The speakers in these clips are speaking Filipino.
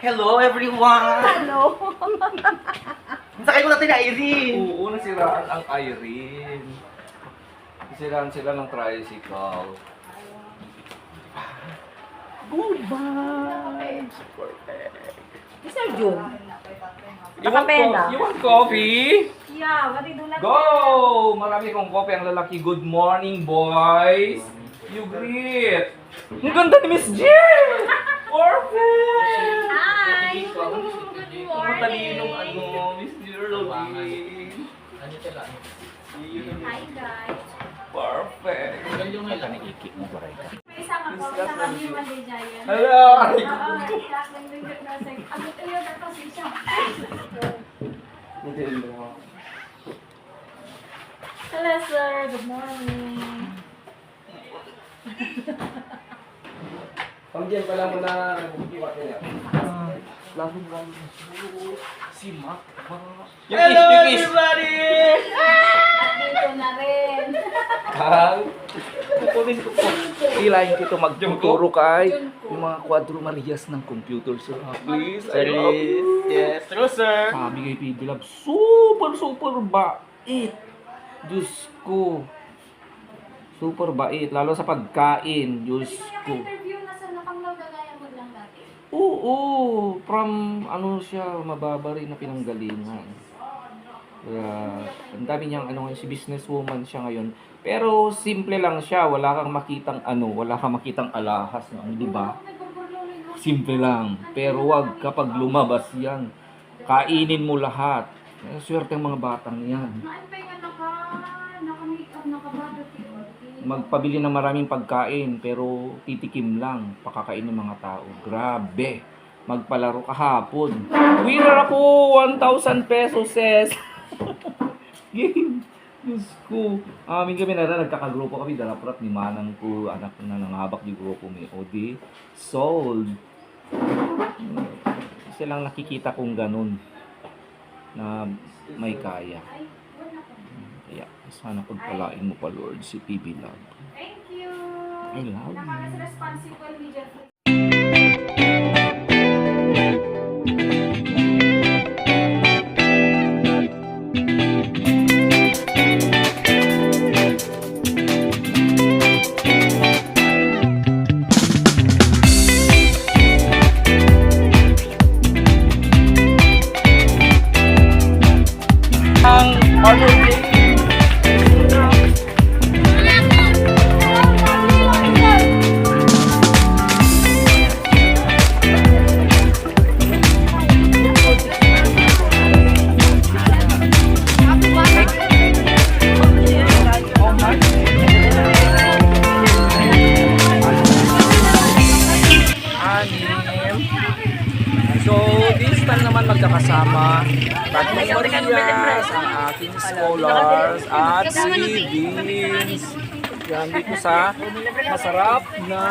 Hello everyone! Hello. Sakay ko natin na Irene! Oo, nasiraan ang Irene. Nasiraan sila ng tricycle. Goodbye! Mr. Jun. You want, Nakapena. co- you want coffee? Yeah, what do like? Go! Marami kong coffee ang lalaki. Good morning, boys! You greet! Ang ganda ni Miss Jill! Perfect! Hi. Ang matalinong ano, Miss Jill Loving. Hi guys. Perfect. May isama ko sa kami Malijayan. Hello! Oo, class ng lingkod na sa Ano tayo na to siya? Hello sir, good morning. Pag-diyan pa lang muna, iwat niya. Lalo lang. Si Mac. Hello everybody! Dito na rin. Kang, tutunin ko po. Ilayin ko ito magtuturo kay yung mga kwadro Marias ng computer, sir. Ah, Please, you. Yes, true sir! Sabi kay PB Lab, super, super bait. Diyos ko. Super bait. Lalo sa pagkain. Diyos ko. Interview na sa nakanglaw gagaya mo lang dati. Oo, from ano siya, mababa rin na pinanggalingan. Kaya, ang dami niyang ano, si businesswoman siya ngayon. Pero simple lang siya, wala kang makitang ano, wala kang makitang alahas, no? di ba? Simple lang. Pero wag kapag lumabas yan, kainin mo lahat. Swerte ang mga batang yan. Magpabili ng maraming pagkain, pero titikim lang, pakakain ng mga tao. Grabe. Magpalaro kahapon. Winner ako! 1,000 pesos, sis! Game. Diyos ko. Amin kami na rin, nagkakagrupo kami. Daraprat ni Manang ko, anak na nanghabak di grupo may OD. Sold. Kasi lang nakikita kong ganun na may kaya. Sana pagpalain mo pa Lord si PB Love. Thank you. I love you. Nakamas responsible media magkakasama Tatlong Marias, ang aking scholars, at si Vince. Yan dito sa masarap na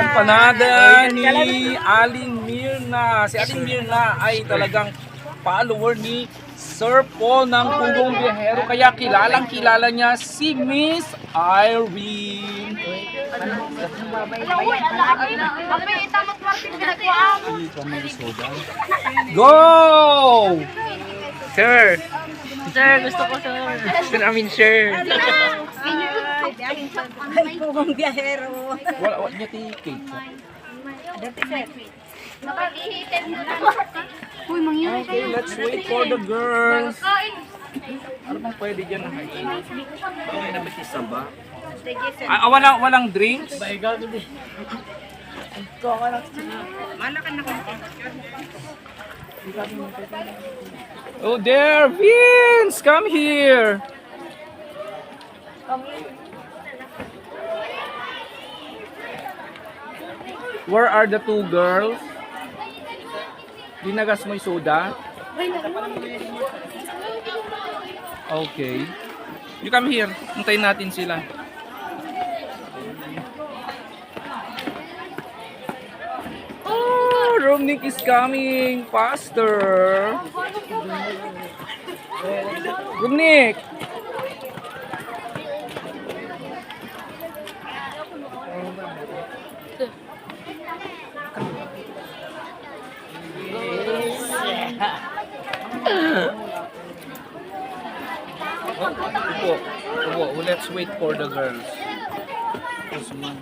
empanada ni Aling Mirna. Si Aling Mirna ay talagang follower ni Sir Paul ng Pugong Biyahero. Kaya kilalang kilala niya si Miss Irene. Go! Sir! Sir, gusto ko sir. Sir, I mean, sir. Pugong biyahero. Wala, wala niya ticket. Uy, mangyari Okay, let's wait for the girls. Ano bang pwede dyan na hain? May nabitisa ba? Ah, ah, walang, walang drinks? Oh, there, Vince! Come here! Where are the two girls? Dinagas mo yung soda? Okay. You come here. Hintayin natin sila. Oh, Romnick is coming faster. Romnick! Upo. Upo. Let's wait for the girls. Ma'am.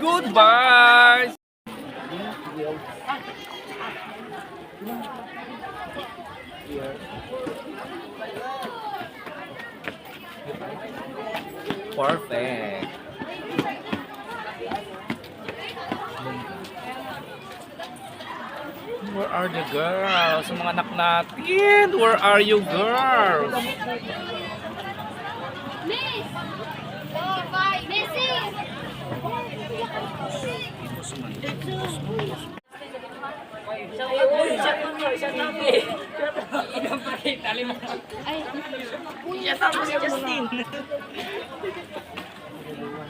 Goodbye! Perfect. Are the girls? Mga anak natin. Where are you girls? Miss! Oh, bye! Missy!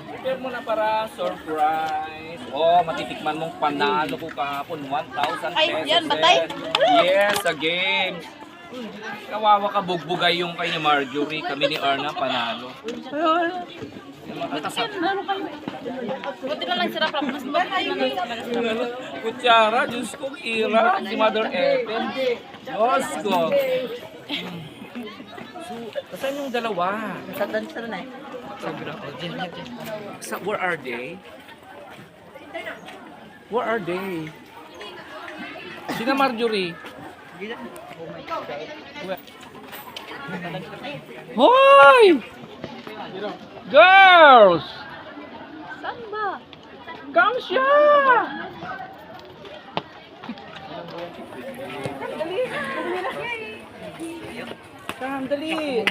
Prepare mo na para surprise. Oh, matitikman mong panalo ko kahapon. 1,000 pesos. Ay, yan, batay? eh. Yes, a game. Kawawa ka, bugbugay yung kay ni Marjorie. Kami ni Erna, panalo. Mga kasap- Buti na lang sirap lang. Mas mabuti na lang talaga sirap. Kutsara, Diyos ko, Ira, si Mother Ethel. Diyos ko. So, saan yung dalawa? Sa dancer na eh. Sa, where are they? Where are they? Sina Marjorie? Hoy! Girls! Saan ba? Come siya! Come, dali!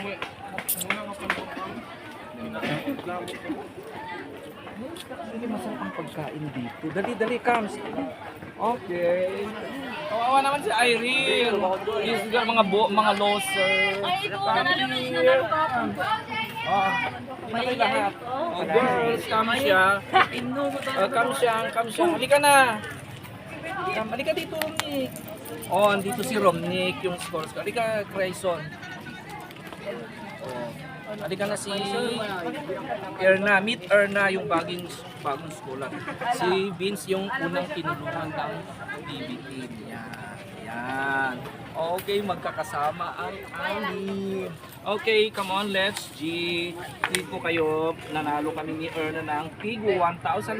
Sige, masarap ang pagkain dito. Dali, dali, comes. Okay. Kawawa naman si Irene. Girl, mga bo, mga loser. Ay, ito Come na yung nanalo ka. Oh, hindi na kayo lahat. Oh, girls, come siya. Oh, come siya, come siya. Halika na. Halika dito, Romnick. Oh, andito si Romnick, yung scores ko. Halika, Grayson. Oh. Halika na si Erna. Meet Erna, yung baging, bagong scholar. Si Vince, yung unang tinulungan ng TV team. Yan. Okay, magkakasama ang anim. Okay, come on, let's G. Please po kayo, nanalo kami ni Erna ng tig 1,000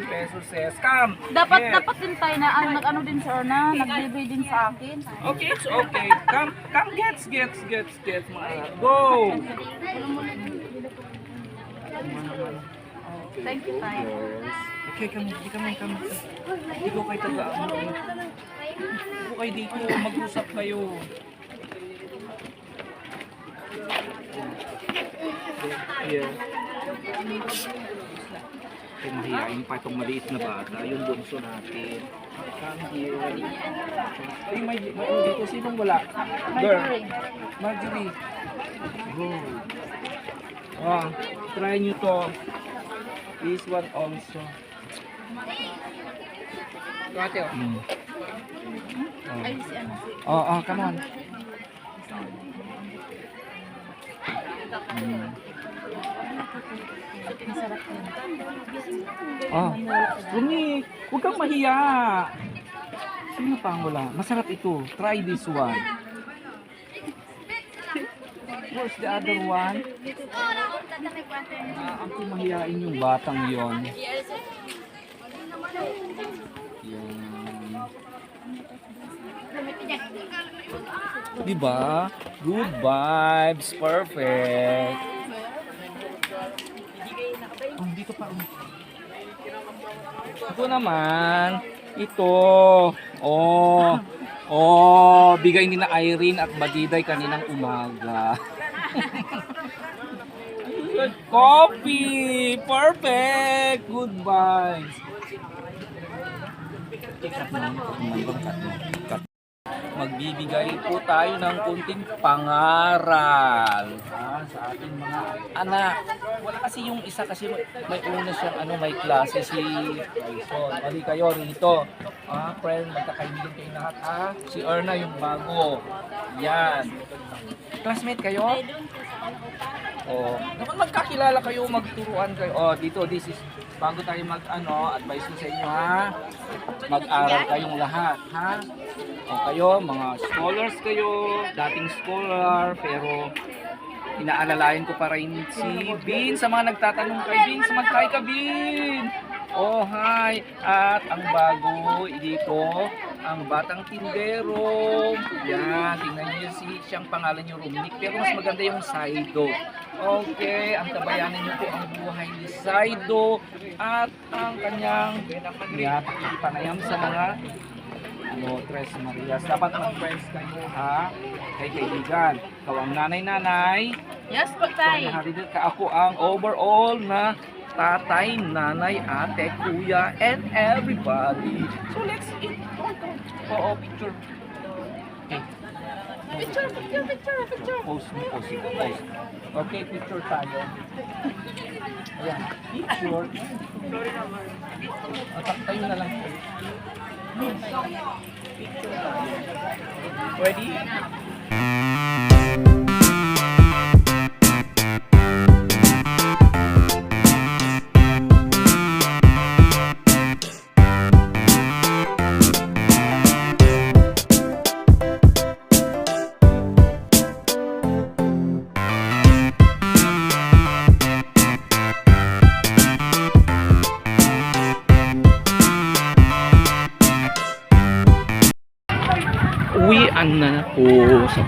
pesos. Says, come! Dapat, Yes. dapat din tayo na, ang nag-ano din si Erna, nag-delivery din sa akin. Okay, it's okay. Come, come, gets, gets, gets, gets, mga anak. Go! Thank you, tayo. Okay, kami, di kami, kami. Di ko kayo taga, ano. Di ko kayo dito, mag-usap kayo. Yeah. Kaya mahihain pa itong maliit na bata, yung bunso natin. Come here. Ay, may, may ano dito, sinong wala? Girl. Marjorie. Go. Ah, try nyo to. This one also. Ate, oh. Mm. Ay, si ano. Oh, oh, come on. Mm. Oh, Rumi, huwag kang mahiya. Sino pa ang wala? Masarap ito. Try this one. Where's the other one? Ah, ang mahihain yung batang yon. Yan. Diba? Good vibes. Perfect. Oh, dito pa. Ito naman. Ito. Oh. Oh, bigay ni na Irene at Badiday kaninang umaga. Coffee! Perfect! Good vibes. Magbibigay po tayo ng kunting pangaral ha, sa ating mga anak. Wala kasi yung isa kasi may, una siyang ano, may klase si Tyson. Mali kayo rito. Ah, friend, magkakaibigan kayo lahat ha. Si Erna yung bago. Yan. Classmate kayo? Oh, naman magkakilala kayo, magturuan kayo. Oh, dito, this is, bago tayo mag, ano, advice ko sa inyo, ha? Mag-aral kayong lahat, ha? O kayo, mga scholars kayo, dating scholar, pero inaalalayan ko pa rin si Bin sa mga nagtatanong kay Bin, samantay ka Bin! Oh, hi! At ang bago dito, ang batang tindero. Yan, tingnan niyo si siyang pangalan niyo Romnick, pero mas maganda yung Saido. Okay, ang tabayanan niyo po ang buhay ni Saido at ang kanyang yeah, pakikipanayam sa mga ano, Tres Marias. Dapat mag-friends kayo ha, kay kaibigan. Ikaw ang nanay-nanay, Yes po, tay. Ako ang overall na tatay, nanay, ate, kuya, and everybody. So let's eat. Oo, picture. Okay. Picture, picture, picture, picture. Post mo, post mo, post. Okay, picture tayo. Ayan, picture. Atak tayo na lang. Picture tayo. Ready?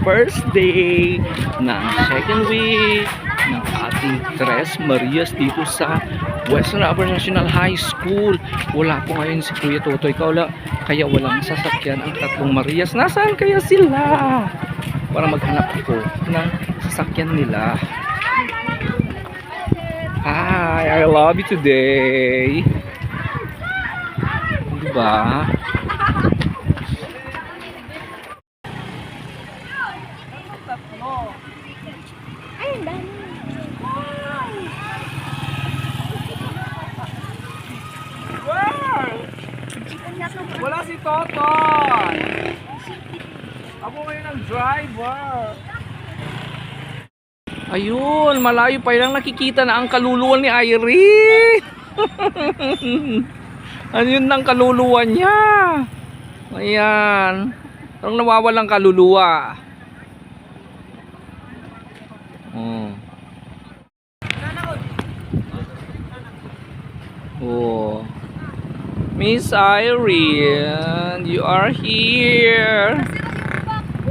First day ng second week ng ating Tres Marias dito sa Western Upper National High School. Wala po ngayon si Kuya Totoy Kaula, kaya walang sasakyan ang tatlong Marias. Nasaan kaya sila? Para maghanap ako ng sasakyan nila. Hi, I love you today. Diba? Wala si Totoy! Ako ngayon ang driver! Ayun, malayo pa lang nakikita na ang kaluluwa ni Irene! Ayun ang kaluluwa niya! Ayan. Parang nawawalang kaluluwa. Oh. Oh. Miss Irene, you are here.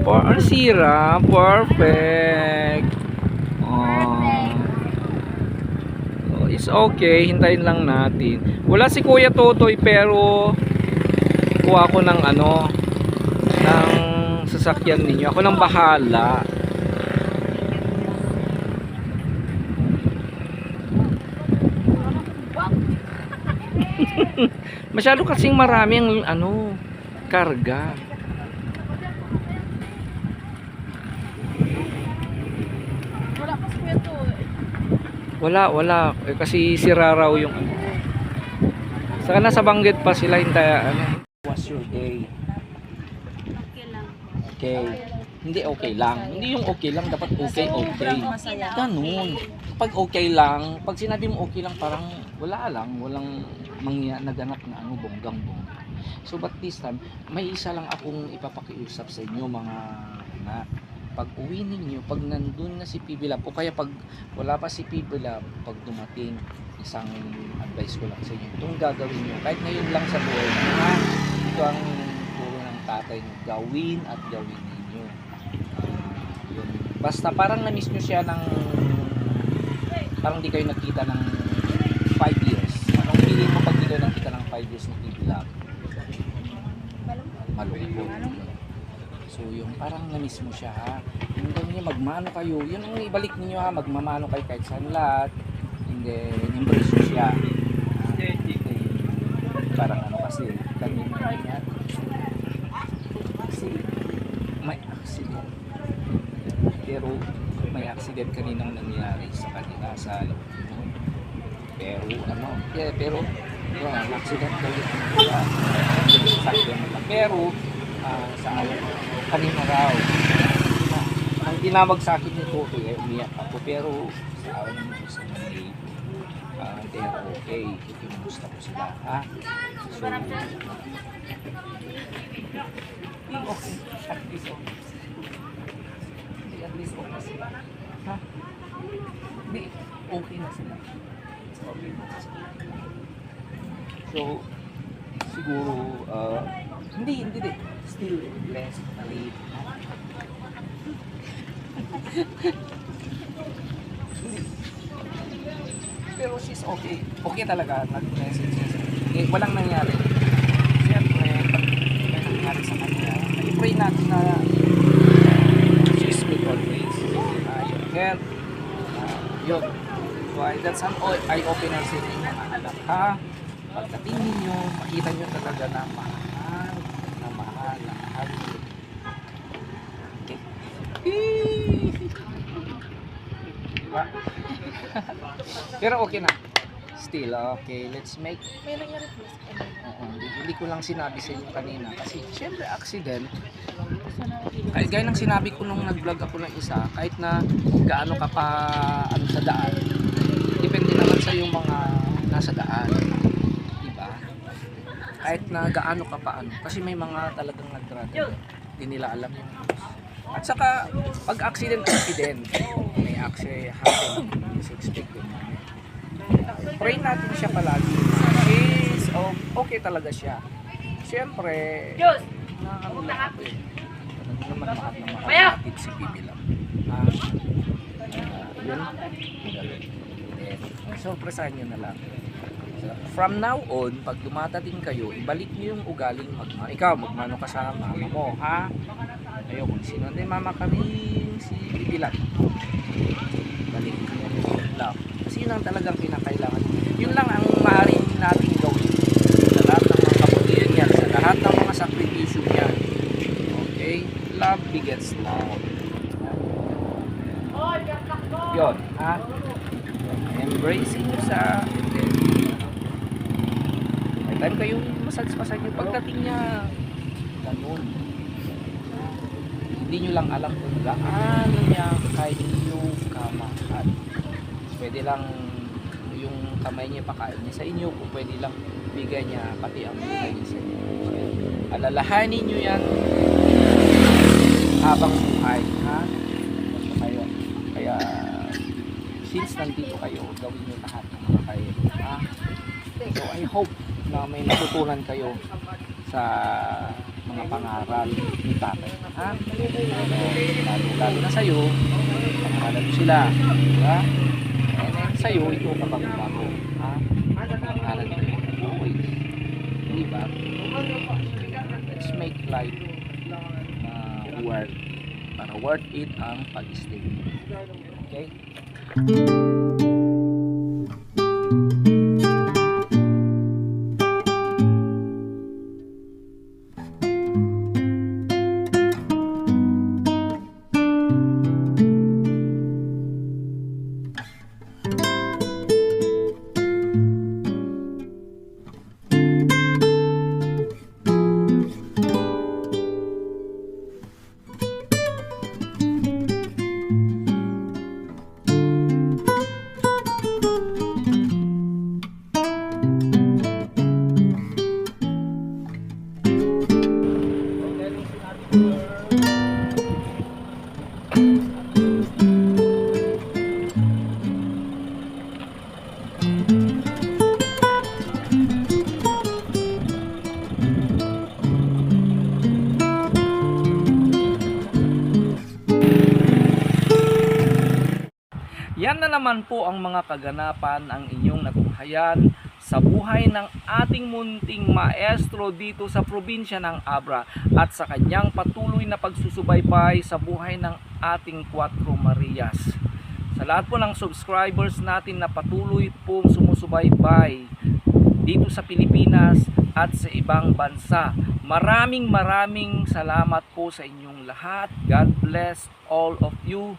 For Sira, perfect. Oh. It's okay, hintayin lang natin. Wala si Kuya Totoy pero kuha ko ng ano ng sasakyan ninyo. Ako nang bahala. Masyado kasing marami ang ano, karga. Wala pa si Kuya to. Wala, wala. Eh, kasi sira raw yung ano. Saka nasa banggit pa sila hintay ano. What's your day? Okay lang. Okay. Hindi okay lang. Hindi yung okay lang, dapat okay, okay. Ganun. Pag okay lang, pag sinabi mo okay lang, parang wala lang, walang mangya naganap na ano, bonggang bongga. So but this time, may isa lang akong ipapakiusap sa inyo mga anak. Pag uwi ninyo, pag nandun na si PB Lab, o kaya pag wala pa si PB Lab, pag dumating, isang advice ko lang sa inyo, itong gagawin nyo, kahit ngayon lang sa buhay ha? ito ang turo ng tatay nyo, gawin at gawin ninyo. Yun. Basta parang na-miss nyo siya ng parang di kayo nakita ng 5 years. Anong feeling mo pag di kayo nakita ng 5 years ni TV Lab? Malungkot. So yung parang na-miss mo siya ha. Yung niya, magmano kayo. Yun ang ibalik ninyo ha, magmamano kayo kahit saan lahat. And then, embrace nyo siya. Okay. Parang ano kasi, kanina niya. Kasi, may accident. Pero, may accident kaninang nangyari sa kanila sa pero ano yeah, pero accident yun sakyan nila pero ah, sa kanina raw ang tinawag sa akin ni Toto eh, umiyak ako pero asawa ng Mrs. Manley, uh, they are okay. Kinumusta ko sila, ha? So, okay. At least okay. At least okay sila. Ha? Hindi, okay na sila. Okay na sila. So, siguro, uh, hindi, hindi, hindi. Still late. Hindi. Pero she's okay. Okay talaga. Nag-message siya. Eh, walang nangyari. Siyempre, pag may nangyari sa kanya, i-pray natin na she's good always. Uh, your health. Uh, yun. Ay, that's an eye-opener sa inyo mga anak. Ha? Pagdating ninyo, makita nyo talaga na mahal, na mahal, na mahal. Okay. Diba? Pero okay na. Still, okay. Let's make May nangyari po. Oo, hindi, hindi ko lang sinabi sa inyo kanina kasi syempre accident kahit gaya ng sinabi ko nung nag-vlog ako ng isa kahit na gaano ka pa ano sa daan depende naman sa yung mga nasa daan kahit na gaano ka pa ano kasi may mga talagang nagdrada hindi nila alam yung at saka pag accident accident may accident happen. Is expected pray natin siya palagi. Is oh, okay talaga siya. Siyempre ako eh. Talagang naman natin si Bibi lang. Ah ah, yun Then, sorpresahan nyo na lang from now on pag dumatating kayo ibalik nyo yung ugaling magma ikaw magmano ka sa mama mo ha ayaw kung sino hindi mama kami si Bibi lang balik love. Kasi yun ang talagang kinakailangan. Yun lang ang maaari natin gawin sa lahat ng mga kabutihan niya, sa lahat ng mga sakripisyo niya. Okay? Love begets love. Yun, ha? Embracing nyo sa may time kayo masagspasan nyo pagdating niya ganun hindi nyo lang alam kung gaano niya kayo kamahal pwede lang yung kamay niya pakain niya sa inyo kung pwede lang bigay niya pati ang buhay niya sa inyo. Alalahanin nyo yan habang buhay ha? Kayo. Kaya since nandito kayo gawin nyo lahat ng mga kayo ha? So I hope na may natutunan kayo sa mga pangaral ni tatay ha? Lalo, lalo na sa'yo pangaral mo sila diba and then sa'yo ito kapag bago ha pangaral mo always diba? Let's make life uh, worth para worth it ang pag-stay. Okay naman po ang mga kaganapan ang inyong natunghayan sa buhay ng ating munting maestro dito sa probinsya ng Abra at sa kanyang patuloy na pagsusubaybay sa buhay ng ating Cuatro Marias. Sa lahat po ng subscribers natin na patuloy pong sumusubaybay dito sa Pilipinas at sa ibang bansa. Maraming maraming salamat po sa inyong lahat. God bless all of you.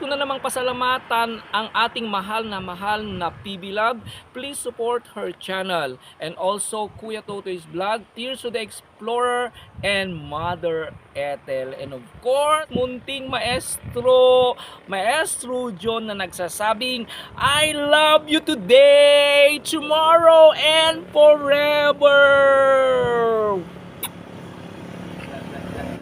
Ko na namang pasalamatan ang ating mahal na mahal na PB Love. Please support her channel. And also Kuya Toto's vlog, Tears of the Explorer, and Mother Ethel. And of course, munting maestro, maestro John na nagsasabing, I love you today, tomorrow, and forever!